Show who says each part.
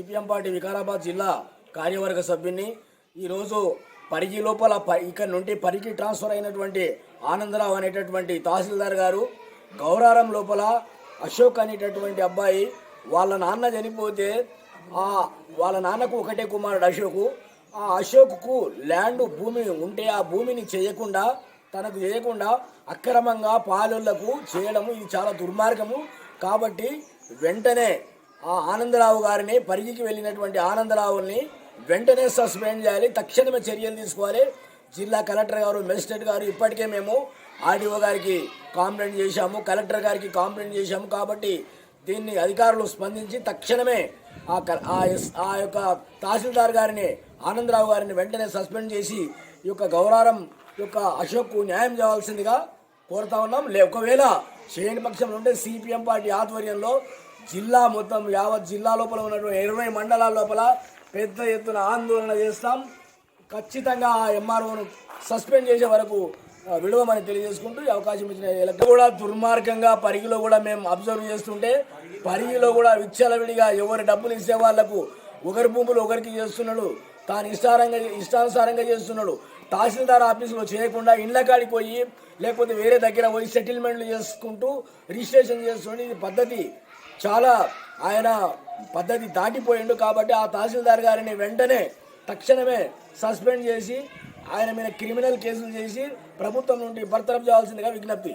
Speaker 1: CPM party Vikarabad జిల్లా కార్యవర్గ సభ్యుని ఈరోజు పరిగి లోపల ఇక్కడ నుండి పరిగి ట్రాన్స్ఫర్ అయినటువంటి ఆనందరావు అనేటటువంటి తహసీల్దార్ గారు గౌరారం లోపల అశోక్ అనేటటువంటి అబ్బాయి వాళ్ళ నాన్న చనిపోతే ఆ వాళ్ళ నాన్నకు ఒకటే కుమారుడు అశోకు. ఆ అశోక్కు ల్యాండ్ భూమి ఉంటే ఆ భూమిని చేయకుండా తనకు చేయకుండా అక్రమంగా పాలొళ్ళకు చేయడము ఇది చాలా దుర్మార్గము. కాబట్టి వెంటనే ఆ ఆనందరావు గారిని పరిగికి వెళ్ళినటువంటి ఆనందరావుని వెంటనే సస్పెండ్ చేయాలి. తక్షణమే చర్యలు తీసుకోవాలి. జిల్లా కలెక్టర్ గారు మెజిస్ట్రేట్ గారు ఇప్పటికే మేము ఆర్డీఓ గారికి కాంప్లైంట్ చేశాము. కలెక్టర్ గారికి కాంప్లైంట్ చేశాము కాబట్టి దీన్ని అధికారులు స్పందించి తక్షణమే ఆ క- ఆ ఆ యొక్క తహసీల్దార్ గారిని ఆనందరావు గారిని వెంటనే సస్పెండ్ చేసి ఈ యొక్క గౌరారం యొక్క అశోక్కు న్యాయం చేయాల్సిందిగా కోరుతా ఉన్నాం. లే ఒకవేళ చేయని పక్షంలో ఉంటే సిపిఎం పార్టీ ఆధ్వర్యంలో జిల్లా మొత్తం యావత్ జిల్లా లోపల ఉన్నటువంటి ఇరవై మండలాల లోపల పెద్ద ఎత్తున ఆందోళన చేస్తాం. ఖచ్చితంగా ఆ ఎంఆర్ఓను సస్పెండ్ చేసే వరకు విడవమని తెలియజేసుకుంటూ అవకాశం ఇచ్చిన కూడా దుర్మార్గంగా పరిగిలో కూడా మేము అబ్జర్వ్ చేస్తుంటే పరిగిలో కూడా విచ్చలవిడిగా ఎవరు డబ్బులు ఇచ్చే వాళ్ళకు ఒకరి భూములు ఒకరికి చేస్తున్నాడు. తాను ఇష్టారంగా ఇష్టానుసారంగా చేస్తున్నాడు. తహసీల్దార్ ఆఫీసులో చేయకుండా ఇండ్ల కాడికి పోయి లేకపోతే వేరే దగ్గర పోయి సెటిల్మెంట్లు చేసుకుంటూ రిజిస్ట్రేషన్ చేస్తుండే ఇది పద్ధతి చాలా ఆయన పద్ధతి దాటిపోయిండు కాబట్టి ఆ తహసీల్దార్ గారిని వెంటనే తక్షణమే సస్పెండ్ చేసి ఆయన మీద క్రిమినల్ కేసులు చేసి ప్రభుత్వం నుండి బర్తరఫ్ చేయాల్సిందిగా విజ్ఞప్తి.